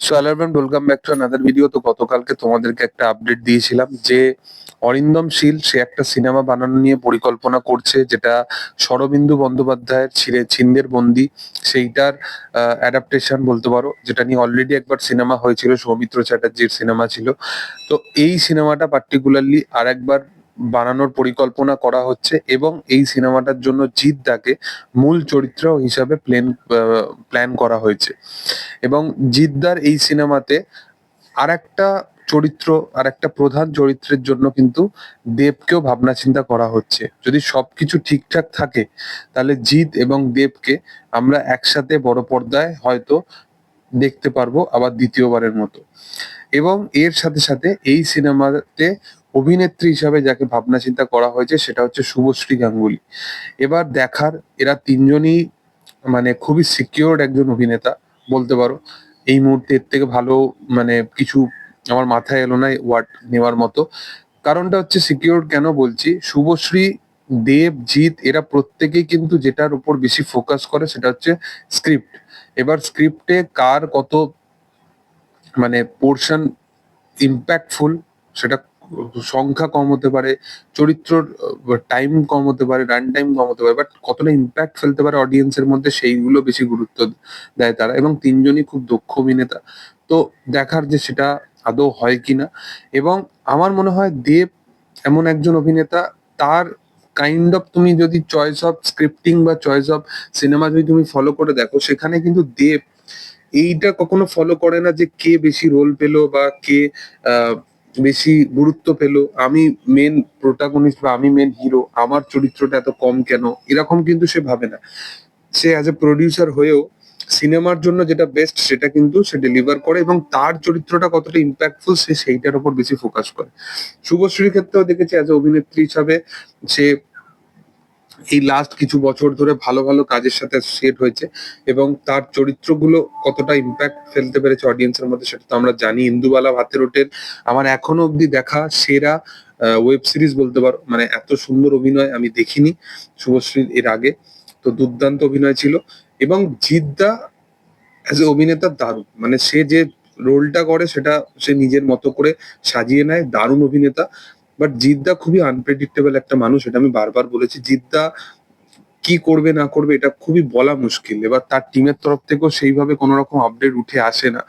So অ্যালারম্যান welcome back to another video তো গতকালকে তোমাদেরকে একটা আপডেট দিয়েছিলাম যে অরিন্দম শীল সে একটা সিনেমা বানানো নিয়ে পরিকল্পনা করছে, যেটা শরবিন্দু বন্দ্যোপাধ্যায়ের ছিঁড়ে, ছিন্দের বন্দি। সেইটার অ্যাডাপ্টেশন বলতে পারো, যেটা নিয়ে অলরেডি একবার সিনেমা হয়েছিল, সৌমিত্র চ্যাটার্জির সিনেমা ছিল। তো এই সিনেমাটা পার্টিকুলারলি আর একবার বানানোর পরিকল্পনা করা হচ্ছে এবং এই সিনেমাটার জন্য জিৎ দাকে মূল চরিত্র হিসাবে প্লেন প্ল্যান করা হয়েছে। এবং জিদ্দার এই সিনেমাতে আর একটা চরিত্র আর একটা প্রধান চরিত্রের জন্য কিন্তু দেবকেও ভাবনা চিন্তা করা হচ্ছে। যদি সবকিছু ঠিকঠাক থাকে, তাহলে জিৎ এবং দেবকে আমরা একসাথে বড় পর্দায় হয়তো দেখতে পারব আবার দ্বিতীয়বারের মতো। এবং এর সাথে সাথে এই সিনেমাতে অভিনেত্রী হিসাবে যাকে ভাবনা চিন্তা করা হয়েছে সেটা হচ্ছে শুভশ্রী গাঙ্গুলি। এবার দেখার, এরা তিনজনই মানে খুবই সিকিউরড একজন অভিনেতা, বলতে পারো। এই মুহূর্তে এর থেকে ভালো মানে কিছু আমার মাথায় এলো না ওয়ার্ড নেওয়ার মতো। কারণটা হচ্ছে সিকিউর কেন বলছি? শুভশ্রী, দেব, জিৎ, এরা প্রত্যেকেই কিন্তু যেটার উপর বেশি ফোকাস করে সেটা হচ্ছে স্ক্রিপ্ট এবার স্ক্রিপ্টে কার কত মানে পোর্শন ইম্প্যাক্টফুল সেটা সংখ্যা কম হতে পারে, চরিত্রর টাইম কম হতে পারে রান টাইম কম হতে পারে বাট কতটা ইম্প্যাক্ট ফেলতে পারে অডিয়েন্সের মধ্যে সেইগুলো বেশি গুরুত্ব দেয় তারা এবং তিনজনই খুব দক্ষ অভিনেতা। তো দেখার যে সেটা আদৌ হয় কিনা এবং আমার মনে হয় দেব এমন একজন অভিনেতা, তার কাইন্ড অফ তুমি যদি চয়েস অফ স্ক্রিপ্টিং বা চয়েস অফ সিনেমা যদি তুমি ফলো করে দেখো, সেখানে কিন্তু দেব, এইটা কখনো ফলো করে না যে কে বেশি রোল পেল বা কে বেশি গুরুত্ব পেল। আমি মেন প্রোটাগনিস্ট বা আমি মেন হিরো আমার চরিত্রটা এত কম কেন? এরকম কিন্তু সে ভাবে না। সে অ্যাজ এ প্রডিউসার হয়েও সিনেমার জন্য যেটা বেস্ট সেটা কিন্তু সে ডেলিভার করে এবং তার চরিত্রটা কতটা ইম্প্যাক্টফুল সে সেইটার উপর বেশি ফোকাস করে। শুভশ্রীর ক্ষেত্রেও দেখেছি অ্যাজ এ অভিনেত্রী হিসাবে সে এই লাস্ট কিছু বছর ধরে ভালো ভালো কাজের সাথে অ্যাসোসিয়েট হয়েছে এবং তার চরিত্রগুলো কতটা ইম্প্যাক্ট ফেলতে পেরেছে অডিয়েন্সের মধ্যে সেটা তো আমরা জানি। ইন্দুবালা ভাতের হোটেল আমার এখনও অবধি দেখা সেরা ওয়েব সিরিজ বলতে পারো মানে এত সুন্দর অভিনয় আমি দেখিনি শুভশ্রীর এর আগে, তো দুর্দান্ত অভিনয় ছিল এবং জিদ্দা অ্যাজ এ অভিনেতা দারুণ মানে সে যে রোলটা করে সেটা সে নিজের মতো করে সাজিয়ে নেয়, দারুণ অভিনেতা। বাট জিদ্দা খুবই আনপ্রেডিক্টেবল একটা মানুষ, এটা আমি বারবার বলেছি। জিদ্দা কি করবে, না করবে, এটা খুবই বলা মুশকিল। এবার তার টিমের তরফ থেকেও সেইভাবে কোনো রকম আপডেট উঠে আসে না।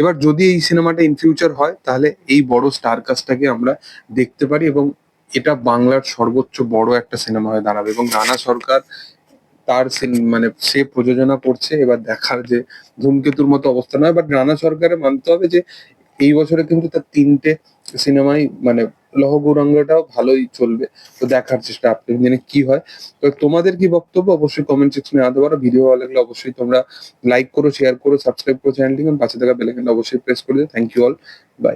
এবার যদি এই সিনেমাটা ইন ফিউচার হয়, তাহলে এই বড় স্টার কাস্টটাকে আমরা দেখতে পারি এবং এটা বাংলার সর্বোচ্চ বড় একটা সিনেমা হয়ে দাঁড়াবে এবং রানা সরকার তার মানে সে প্রযোজনা করছে। এবার দেখার যে ধূমকেতুর মতো অবস্থা নয় বাট রানা সরকারের মানতে হবে যে এই বছরে কিন্তু তার তিনটে সিনেমাই মানে লহ গৌরাঙ্গটাও ভালোই চলবে। তো দেখার চেষ্টা আপনি দিনে কি হয়। তো তোমাদের কি বক্তব্য, অবশ্যই কমেন্ট সেকশনে আনতে পারো। ভিডিও ভালো লাগলে অবশ্যই তোমরা লাইক করো শেয়ার করো সাবস্ক্রাইব করো চ্যানেলটি পাশে থাকা বেলাইকনটা অবশ্যই প্রেস করে দিও। Thank you all by